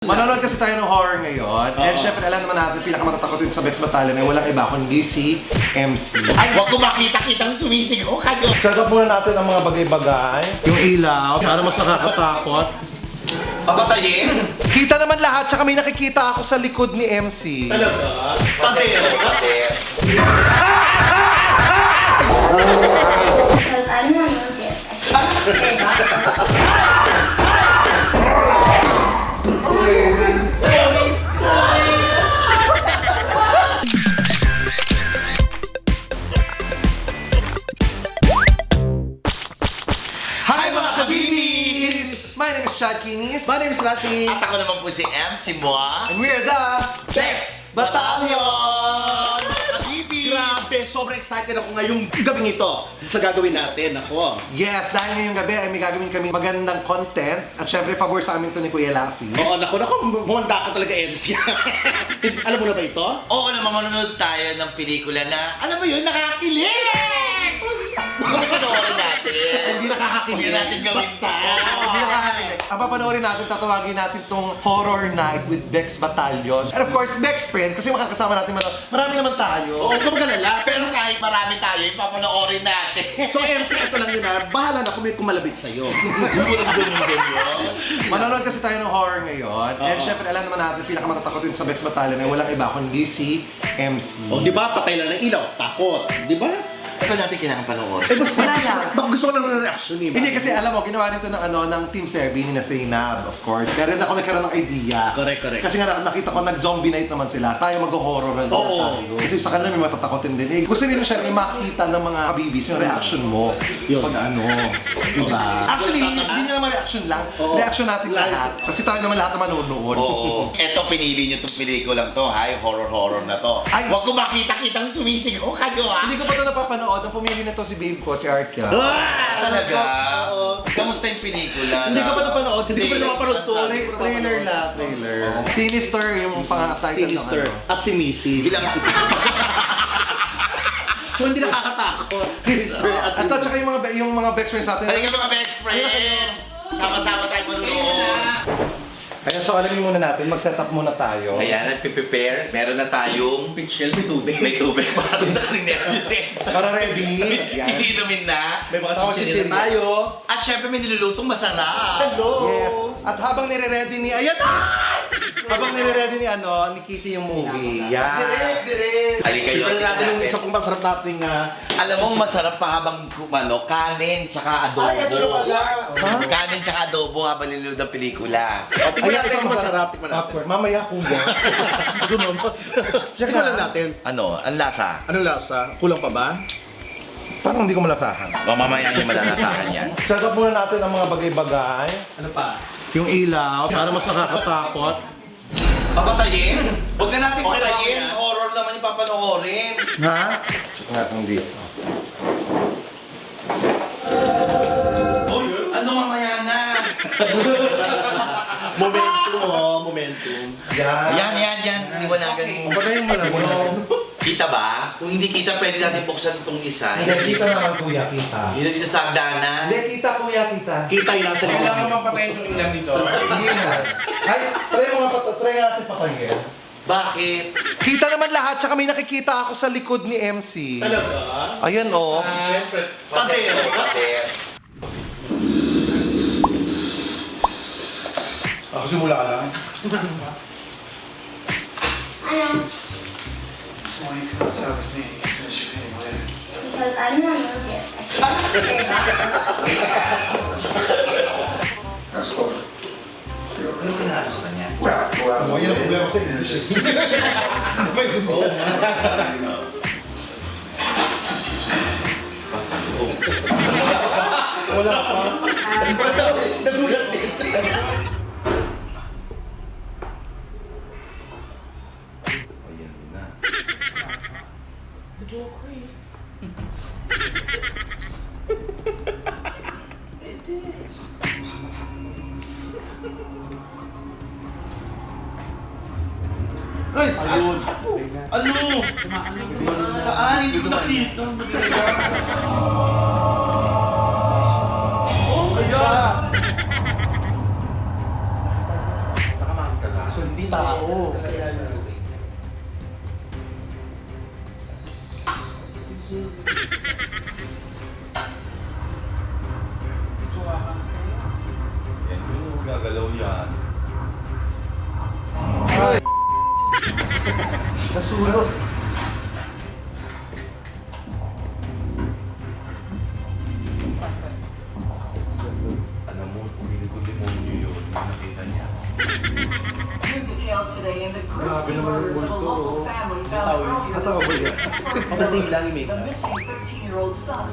Manonood kasi tayo ng horror ngayon. And syempre, alam naman natin, pinakamatakotin sa Bex Battalion ay walang iba kundi si MC. Ay, wag ko makita-kitang sumisigaw kayo. Shut up muna natin ang mga bagay-bagay. Yung ilaw, para mas nakakatakot. Papatayin? Kita naman lahat, tsaka may nakikita ako sa likod ni MC. Talaga? Pader. Pader. My name is Chad Kinis. My name is Lassie. At ako naman po si MC Moa. And we're the Bex Battalion! Habibi! Grabe, sobrang excited ako ngayong gabing ito sa gagawin natin. Ako. Yes, dahil ngayong gabi ay may gagawin kami magandang content. At syempre, pabor sa amin to ni Kuya Lassie. Oo, naku, naku, bumanda ka talaga MC. Alam mo na ba ito? Oo naman, manonood tayo ng pelikula na, alam mo yun, nakakilig! Ano panoorin natin? Hindi nakakakilig. Huwag natin gawin Basta. Hindi nakakakilig. Ang papanoorin natin, tatawagin natin tong Horror Night with Bex Battalion. And of course, Bex friend, kasi makakasama natin manood. Marami naman tayo. Oo, huwag magalala. Pero kahit marami tayo, ipapanoorin natin. So MC, ito lang yun ha. Bahala na kung may kumalabit sa'yo. Sigurang ganun yun. Manonood kasi tayo ng horror ngayon. And syempre, alam naman natin, pinakamatakotin sa Bex Battalion ay walang iba kundi si MC. O, di ba? Patay lang ng ilaw. Takot. Di ba? Ba natin kailangan panoorin? Eh, basta Wala gusto, lang. baka gusto ko lang ng reaction eh. Hindi kasi alam mo, ginawa nito ng ano ng Team Sebi ni na Zainab, of course. Kaya rin ako nagkaroon ng idea. Correct, correct. Kasi nga nakita ko nag-zombie night naman sila. Tayo mag-horror na Oo. tayo. Kasi sa kanila may matatakotin din. Eh, gusto nila syempre makita ng mga kabibis yung reaction mo. Yun. Pag ano. Diba? Actually, hindi hindi naman reaction lang. Oo. Reaction natin lahat. Kasi tayo naman lahat na manonood. Oo. Eto, pinili nyo itong pelikulang to, ha? Yung horror-horror na to. Ay. Huwag ko makita-kitang sumisigaw kayo, ha? Hindi ko pa ito napapanood. Ang pumili nito si babe ko, si Arkia. Ah, talaga? Oo. Kamusta yung pelikula? Hindi ko pa napanood. Hindi ko pa napapanood to. Tra- trailer lang, trailer. Sinister yung pang-title ng Sinister. ano. At si Mrs. Bilang So hindi nakakatakot. Sinister at At tsaka yung mga yung mga best friends natin. Halika mga best friends! Sama-sama tayo manunood. Kaya so alamin muna natin, mag-set up muna tayo. Ayan, nagpe-prepare. Meron na tayong Pitchel, may tubig. may tubig para sa kaming nervous eh. Para ready. Yan. Iinumin na. May mga Tapos chichirya chichirya. tayo. At syempre may nilulutong masarap. Hello! Yes. At habang nire-ready ni... Ayan na! Habang nire-ready ni ano, ni Kitty yung movie. Yan. Direct, direct. Yun. Tignan natin yung isa pong masarap nating uh, Alam mo, masarap pa habang ano, kanin tsaka adobo. Ay, ito na pala. Ha? Kanin tsaka adobo habang nilulod ang pelikula. O, tignan Ayan, natin ito kung masarap. Tignan natin. Popcorn. Mamaya kuya. Ganun. Tignan lang natin. Ano, ang lasa? Anong lasa? Kulang pa ba? Parang hindi ko malasahan. O mamaya yung malalasahan yan. Set up muna natin ang mga bagay-bagay. Ano pa? Yung ilaw, para mas nakakatakot. Papatayin? Huwag na natin Okay lang patayin. yan. Horror naman yung papanoorin. Ha? Check natin dito. Uy, ano mamaya na? Momentum, oh. Momentum. Yan. Yan, yan, yan. Liwanagan mo. Patayin mo lang yun. Kita ba? Kung hindi kita, pwede natin buksan itong isa. Hindi, kita naman kuya, kita. Dito dito sa hagdanan. Hindi, kita kuya, kita. Kita yung nasa likod. bang patayin itong ingnan dito? Hindi na. Ay, try mo nga pata, try natin patayin. Bakit? Kita naman lahat, tsaka may nakikita ako sa likod ni MC. Talaga? Ayan oh. Pader. Pader. Ako simula ka lang. Ano? So when you come outside with me, you finish your painting later. Because I'm not gonna get That's cool. Ano ginagawa sa kanya? Oh, yan ang problema sa English. Wala pa. Nagulat din. Ay! Ayun. Ano? Saan? Hindi ko nakita. Oh. Nakamasok ka lang. yung tao. Yan yung gagalaw yan. Nasulot. Alam mo, pumili ko demonyo yun. Nakita niya. New details today in the Grabe grisly naman yung murders of a multo, local oh. family Tao found yun. Natawa ba yan? Pagdating lang yung The makeup. missing 13-year-old son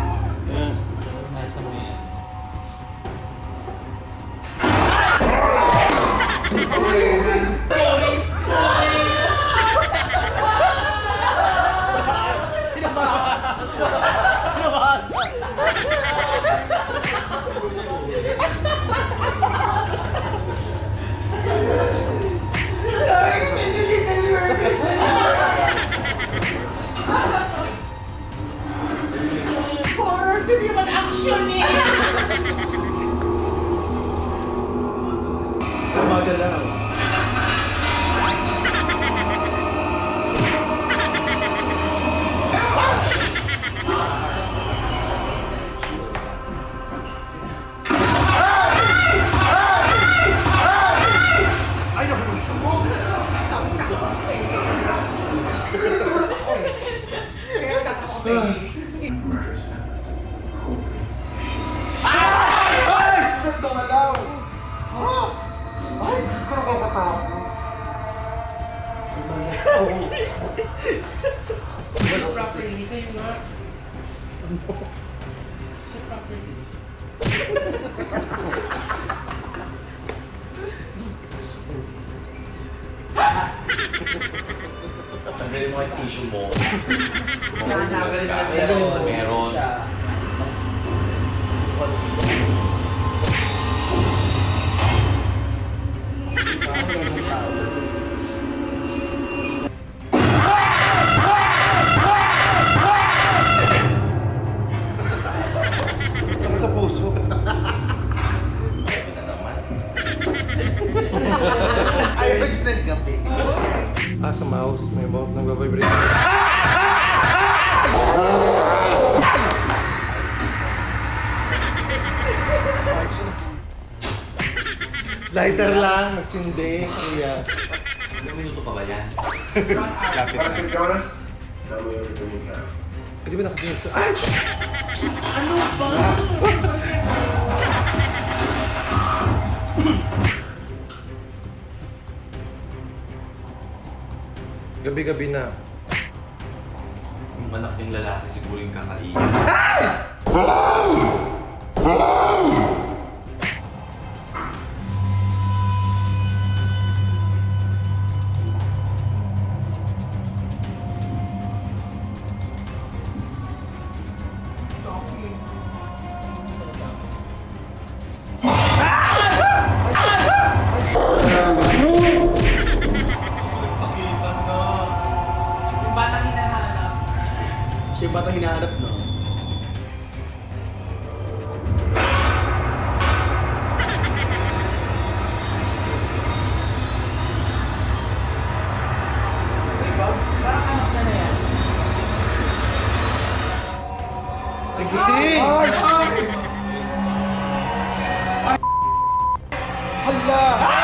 Murders happened. Gumalaw! Ah! Ay, Diyos ko nakakatakot. Gumalaw. Properly, kayo nga. Sa properly. Tanggalin mo yung tissue mo. Meron. Meron. Sakit sa puso. Na naman. Ayaw na yun ng gabi. Ah, sa mouse. May mouse Lighter lang, nagsindi. Kaya, Ilang minuto pa ba yan? Pastor Jonas, tell me everything you can. eh, di ba nakatingin sa... Ay! Gabi-gabi na. Yung anak niyang lalaki siguro yung kakainin. Siya batang hinahanap, no? Nagising! Ay! Hala!